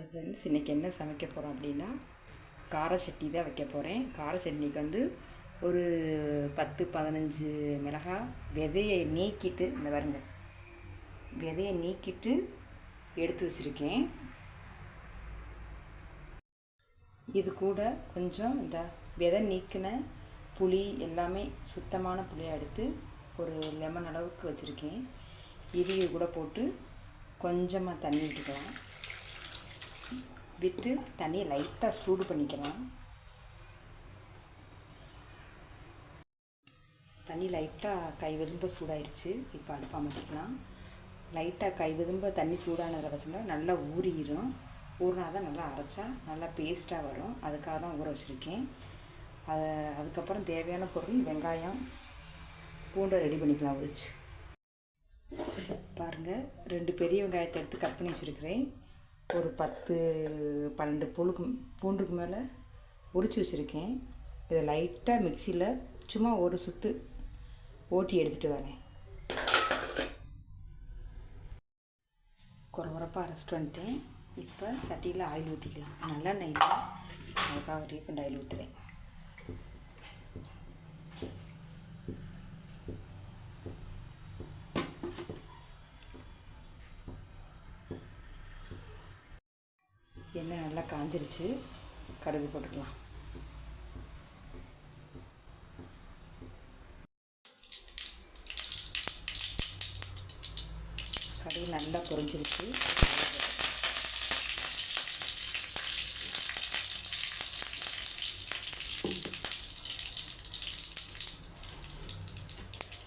Friends இன்றைக்கி என்ன சமைக்க போகிறோம் அப்படின்னா கார சட்னி தான் வைக்க போகிறேன் கார சட்னிக்கு வந்து ஒரு பத்து பதினஞ்சு மிளகாய் விதையை நீக்கிட்டு இந்த பாருங்க விதையை நீக்கிட்டு எடுத்து வச்சுருக்கேன். இது கூட கொஞ்சம் இந்த விதை நீக்கின புளி எல்லாமே சுத்தமான புளியை எடுத்து ஒரு லெமன் அளவுக்கு வச்சுருக்கேன். இது கூட போட்டு கொஞ்சமாக தண்ணி விட்டுக்கலாம் விட்டு தண்ணியை லைட்டாக சூடு பண்ணிக்கலாம். தண்ணி லைட்டாக கை விதும்ப சூடாயிருச்சு. இப்போ அடுப்பாக மாற்றிக்கலாம் லைட்டாக கை விரும்ப தண்ணி சூடானதில் வச்சோம்னா நல்லா ஊறிடும் ஊறினா தான் நல்லா அரைச்சா நல்லா பேஸ்ட்டாக வரும். அதுக்காக தான் ஊற வச்சுருக்கேன். அதை அதுக்கப்புறம் தேவையான பொருள் வெங்காயம் பூண்டை ரெடி பண்ணிக்கலாம் உரிச்சு. பாருங்கள் ரெண்டு பெரிய வெங்காயத்தை எடுத்து கட் பண்ணி வச்சுருக்கிறேன். ஒரு பத்து பன்னெண்டு புழுக்கு பூண்டுக்கு மேலே உரிச்சு வச்சுருக்கேன். இதை லைட்டாக மிக்சியில் சும்மா ஒரு சுற்று ஓட்டி எடுத்துகிட்டு வரேன். குறகுறப்பாக அரைச்சிட்டு வந்துட்டேன் இப்போ சட்டியில் ஆயில் ஊற்றிக்கலாம் நல்லெண்ணெய் இல்லை அதுக்காக ரீஃபண்ட் ஆயில் ஊற்றுறேன் எண்ணெய் நல்லா காஞ்சிருச்சு. கடுகு போட்டுக்கலாம். கடுகு நல்லா பொரிஞ்சிருச்சு.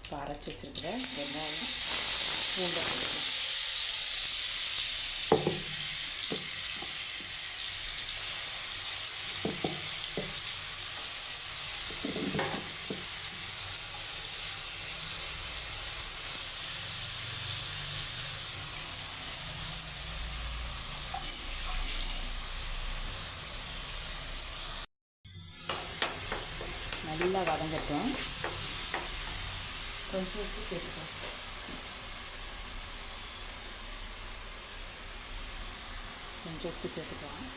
இப்போ அரைச்சி வச்சுருக்கிற வெங்காயம் பூண்டை நல்லா வதங்கட்டும். கொஞ்சம் உப்பு சேர்த்துக்கலாம் கொஞ்சம் உப்பு சேர்த்துக்கலாம்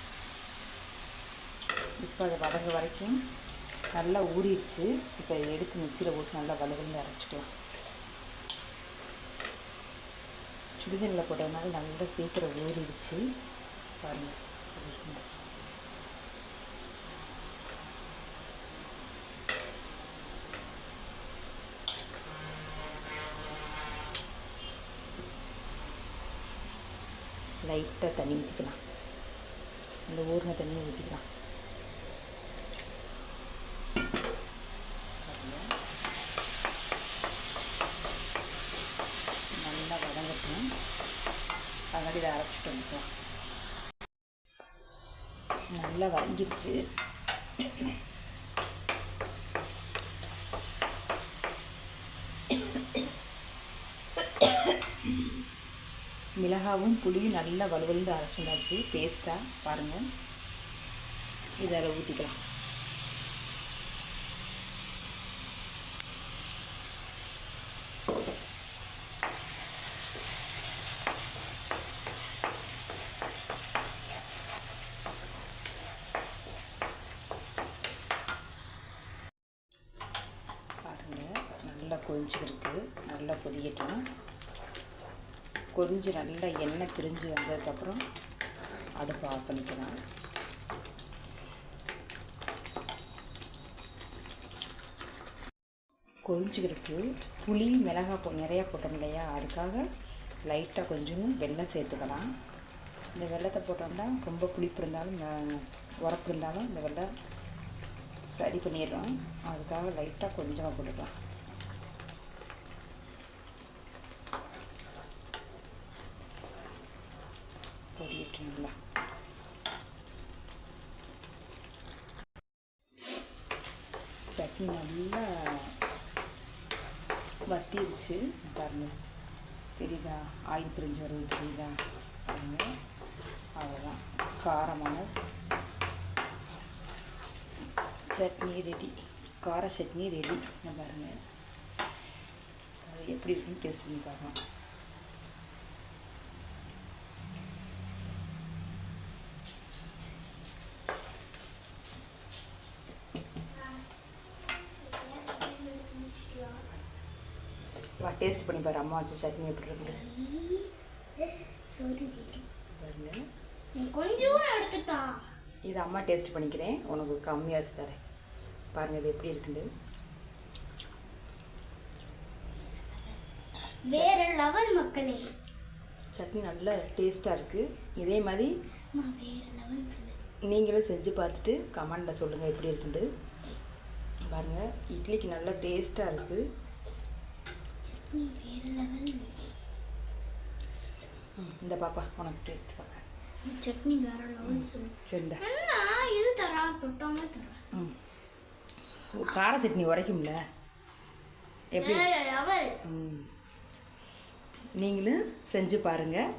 இப்போ அதை வதங்க வரைக்கும் நல்லா ஊறிடுச்சு. இப்போ எடுத்து மிக்சியில் போட்டு நல்லா வலுவலுன்னு அரைச்சிக்கலாம். சுடுதண்ணில் போட்டதுனால நல்லா சீக்கிரம் ஊறிடுச்சு. பாருங்கள் லைட்டாக தண்ணி ஊற்றிக்கலாம் அந்த ஊறின தண்ணியை ஊற்றிக்கலாம் நல்லா வதங்கட்டும் அதனால இதை அரைச்சிட்டு வந்துக்கலாம் நல்லா வதங்கிருச்சு மிளகாவும் புளியும் நல்லா வலுவலுந்து அரைச்சிருந்தாச்சு பேஸ்ட்டாக பாருங்கள் இதை ஊற்றிக்கலாம் பாருங்கள் நல்லா கொதிச்சுக்கிருக்கு. நல்லா கொதிக்கட்டும். கொதிஞ்சு நல்லா எண்ணெய் பிரிஞ்சு வந்ததுக்கப்புறம் அடுப்பு ஆஃப் பண்ணிக்கலாம். கொதிச்சுக்கிருக்கு. புளி மிளகாய் போ நிறையா போட்டோம் இல்லையா? அதுக்காக லைட்டாக கொஞ்சம் வெல்லம் சேர்த்துக்கலாம். இந்த வெள்ளத்தை போட்டோம்னா ரொம்ப புளிப்பு இருந்தாலும் உரப்பு இருந்தாலும் இந்த வெள்ளம் சரி பண்ணிடுறோம் அதுக்காக லைட்டாக கொஞ்சமாக போட்டுக்கலாம். பொரியட்டும் நல்லா சட்னி நல்லா வத்திருச்சு. பாருங்க. தெரியுதா? ஆயில் பிரிஞ்சு வருது தெரியுதா? பாருங்க. அவ்வளோதான் காரமான சட்னி ரெடி கார சட்னி ரெடி பாருங்க. அது எப்படி இருக்குன்னு டேஸ்ட் பண்ணி பார்க்கலாம். டேஸ்ட் பண்ணி பாரு அம்மா வச்ச சட்னி எப்படி இருக்குது. நீ கொஞ்சம் எடுத்துட்டா. இது அம்மா டேஸ்ட் பண்ணிக்கிறேன். உனக்கு கம்மியாக வச்சு தரேன். பாருங்க இது எப்படி இருக்குண்டு வேற லெவல் மக்களே. சட்னி நல்லா டேஸ்ட்டாக இருக்குது இதே மாதிரி நீங்களும் செஞ்சு பார்த்துட்டு கமெண்டில் சொல்லுங்கள் எப்படி இருக்குண்டு பாருங்கள் இட்லிக்கு நல்லா டேஸ்ட்டாக இருக்குது இந்த பாப்பா உனக்கு டேஸ்ட் பார்க்க சட்னி வேற லெவல் என்ன இது தரா தொட்டாம தரா. ம். கார சட்னி உரைக்கும்ல? எப்படி? ம். நீங்களும் செஞ்சு பாருங்கள்